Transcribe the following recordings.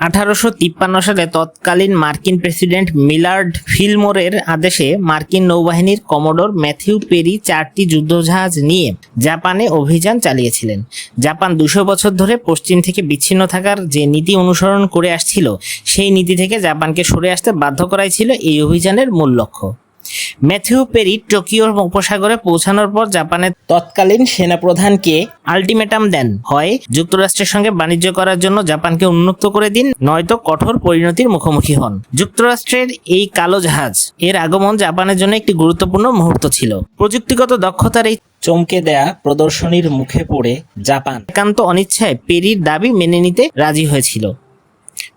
আঠারোশো তিপ্পান্ন সালে তৎকালীন মার্কিন প্রেসিডেন্ট মিলার্ড ফিলমোরের আদেশে মার্কিন নৌবাহিনীর কমোডোর ম্যাথিউ পেরি চারটি যুদ্ধজাহাজ নিয়ে জাপানে অভিযান চালিয়েছিলেন। জাপান দুশো বছর ধরে পশ্চিম থেকে বিচ্ছিন্ন থাকার যে নীতি অনুসরণ করে আসছিল, সেই নীতি থেকে জাপানকে সরে আসতে বাধ্য করাই ছিল এই অভিযানের মূল লক্ষ্য। ম্যাথিউ পেরি টোকিও উপসাগরে পৌঁছানোর পর জাপানের তৎকালীন সেনাপ্রধানকে আলটিমেটাম দেন। হয়, যুক্তরাষ্ট্রের সঙ্গে বাণিজ্য করার জন্য জাপানকে উন্মুক্ত করে দিন, নয়তো কঠোর পরিণতির মুখোমুখি হন। যুক্তরাষ্ট্রের এই কালো জাহাজ, এর আগমন জাপানের জন্য একটি গুরুত্বপূর্ণ মুহূর্ত ছিল। প্রযুক্তিগত দক্ষতার এই চমকে দেয়া প্রদর্শনীর মুখে পড়ে জাপান। একান্ত অনিচ্ছায় পেরির দাবি মেনে নিতে রাজি হয়েছিল।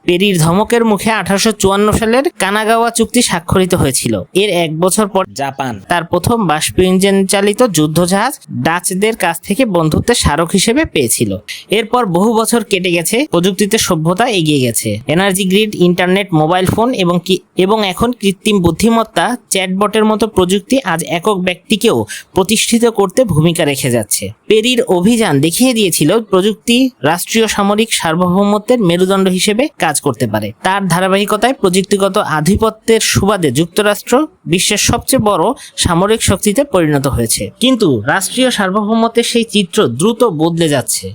পেরির ধমকের মুখে আঠারোশো চুয়ান্ন সালের কানাগাওয়া চুক্তি স্বাক্ষরিত হয়েছিল। এর এক বছর পর জাপান তার প্রথম বাষ্প ইঞ্জিন চালিত যুদ্ধজাহাজ ডাচদের কাছ থেকে বন্ধুত্বের স্মারক হিসেবে পেয়েছিল। এরপর বহু বছর কেটে গেছে, প্রযুক্তিতে সভ্যতা এগিয়ে গেছে। Energy grid, internet, mobile phone এবং কি, এবং এখন কৃত্রিম বুদ্ধিমত্তা, চ্যাটবটের মতো প্রযুক্তি আজ একক ব্যক্তিকেও প্রতিষ্ঠিত করতে ভূমিকা রেখে যাচ্ছে। পেরির অভিযান দেখিয়ে দিয়েছিল প্রযুক্তি, রাষ্ট্রীয় সামরিক সার্বভৌমত্বের মেরুদণ্ড হিসেবে কাজ করতে পারে। তার ধারাবাহিকতায় প্রযুক্তিগত আধিপত্যের সুবাদে যুক্তরাষ্ট্র বিশ্বের সবচেয়ে বড় সামরিক শক্তিতে পরিণত হয়েছে। কিন্তু রাষ্ট্রীয় সার্বভৌমত্বের সেই চিত্র দ্রুত বদলে যাচ্ছে।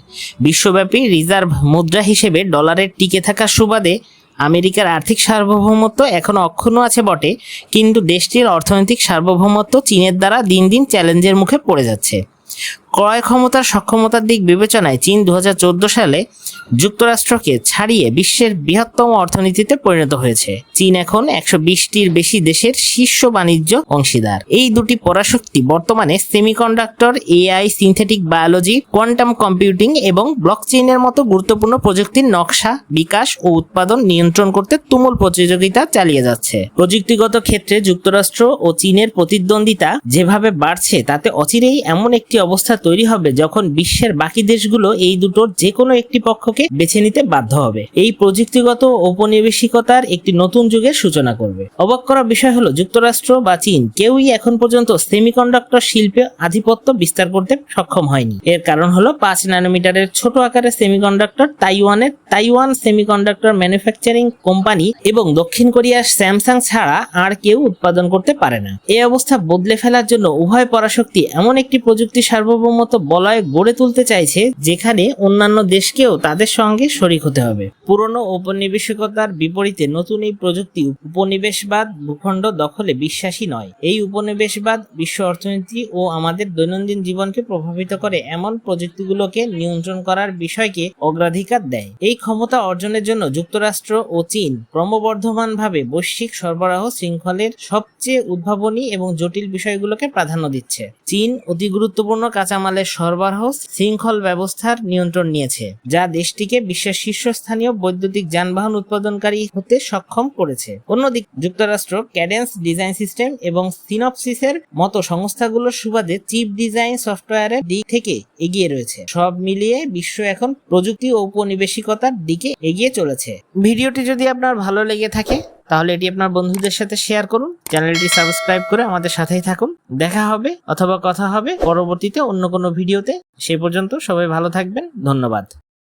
বিশ্বব্যাপী রিজার্ভ মুদ্রা হিসেবে ডলারের টিকে থাকার সুবাদে আমেরিকার আর্থিক সার্বভৌমত্ব এখনও অক্ষুণ্ণ আছে বটে, কিন্তু দেশটির অর্থনৈতিক সার্বভৌমত্ব চীনের দ্বারা দিন দিন চ্যালেঞ্জের মুখে পড়ে যাচ্ছে। ক্রয় ক্ষমতার সক্ষমতার দিক বিবেচনায় চীন দু হাজার চোদ্দ সালে যুক্তরাষ্ট্রকে ছাড়িয়ে বিশ্বের বৃহত্তম অর্থনীতিতে পরিণত হয়েছে। চীন এখন একশো বিশটির বেশি দেশের শীর্ষ বাণিজ্য অংশীদার। এই দুটি পরাশক্তি বর্তমানে semiconductor, AI, synthetic biology, quantum computing এবং ব্লকচেইনের মতো গুরুত্বপূর্ণ প্রযুক্তির নকশা, বিকাশ ও উৎপাদন নিয়ন্ত্রণ করতে তুমুল প্রতিযোগিতা চালিয়ে যাচ্ছে। প্রযুক্তিগত ক্ষেত্রে যুক্তরাষ্ট্র ও চীনের প্রতিদ্বন্দ্বিতা যেভাবে বাড়ছে, তাতে অচিরেই এমন একটি অবস্থা তৈরি হবে যখন বিশ্বের বাকি দেশগুলো এই দুটোর যে কোনো একটি পক্ষকে বেছে নিতে বাধ্য হবে। এই প্রযুক্তিগত ঔপনিবেশিকতার একটি নতুন যুগের সূচনা করবে। অবাক করা বিষয় হলো, যুক্তরাষ্ট্র বা চীন কেউই এখন পর্যন্ত সেমিকন্ডাক্টর শিল্পে আধিপত্য বিস্তার করতে সক্ষম হয়নি। এর কারণ হলো, পাঁচ ন্যানোমিটারের ছোট আকারের সেমিকন্ডাক্টর তাইওয়ানের তাইওয়ান সেমিকন্ডাক্টর ম্যানুফ্যাকচারিং কোম্পানি এবং দক্ষিণ কোরিয়ার স্যামসাং ছাড়া আর কেউ উৎপাদন করতে পারে না। এই অবস্থা বদলে ফেলার জন্য উভয় পরাশক্তি এমন একটি প্রযুক্তি সার্বভৌমত্ব বলয় গড়ে তুলতে চাইছে, যেখানে অন্যান্য দেশকেও তাদের সঙ্গে শরিক হতে হবে। পুরনো ঔপনিবেশিকতার বিপরীতে নতুন এই প্রযুক্তি উপনিবেশবাদ ভূখণ্ড দখলে বিশ্বাসী নয়। এই উপনিবেশবাদ বিশ্ব অর্থনীতি ও আমাদের দৈনন্দিন জীবনকে প্রভাবিত করে এমন প্রযুক্তিগুলোকে নিয়ন্ত্রণ করার বিষয়কে অগ্রাধিকার দেয়। এই ক্ষমতা অর্জনের জন্য যুক্তরাষ্ট্র ও চীন ক্রমবর্ধমানভাবে বৈশ্বিক সরবরাহ শৃঙ্খলের সবচেয়ে উদ্ভাবনী এবং জটিল বিষয়গুলোকে প্রাধান্য দিচ্ছে। চীন অতি গুরুত্বপূর্ণ কাঁচামালের সরবরাহ শৃঙ্খল ব্যবস্থার নিয়ন্ত্রণ নিয়েছে, যা দেশটিকে বিশ্বের শীর্ষস্থানীয় বৈদ্যুতিক যানবাহন উৎপাদনকারী হতে সক্ষম করেছে। অন্যদিকে, যুক্তরাষ্ট্র ক্যাডেন্স ডিজাইন সিস্টেম এবং সিনপসিসের মতো সংস্থাগুলোর সুবাদে চিপ ডিজাইন সফটওয়্যারের দিক থেকে এগিয়ে রয়েছে। সব মিলিয়ে বিশ্ব এখন প্রযুক্তি ও উপনিবেশিকতার দিকে এগিয়ে চলেছে। ভিডিওটি যদি আপনার ভালো লেগে থাকে তাহলে এটি আপনার বন্ধুদের সাথে শেয়ার করুন, চ্যানেলটি সাবস্ক্রাইব করে আমাদের সাথেই থাকুন। দেখা হবে অথবা কথা হবে পরবর্তীতে অন্য কোনো ভিডিওতে। সেই পর্যন্ত সবাই ভালো থাকবেন, ধন্যবাদ।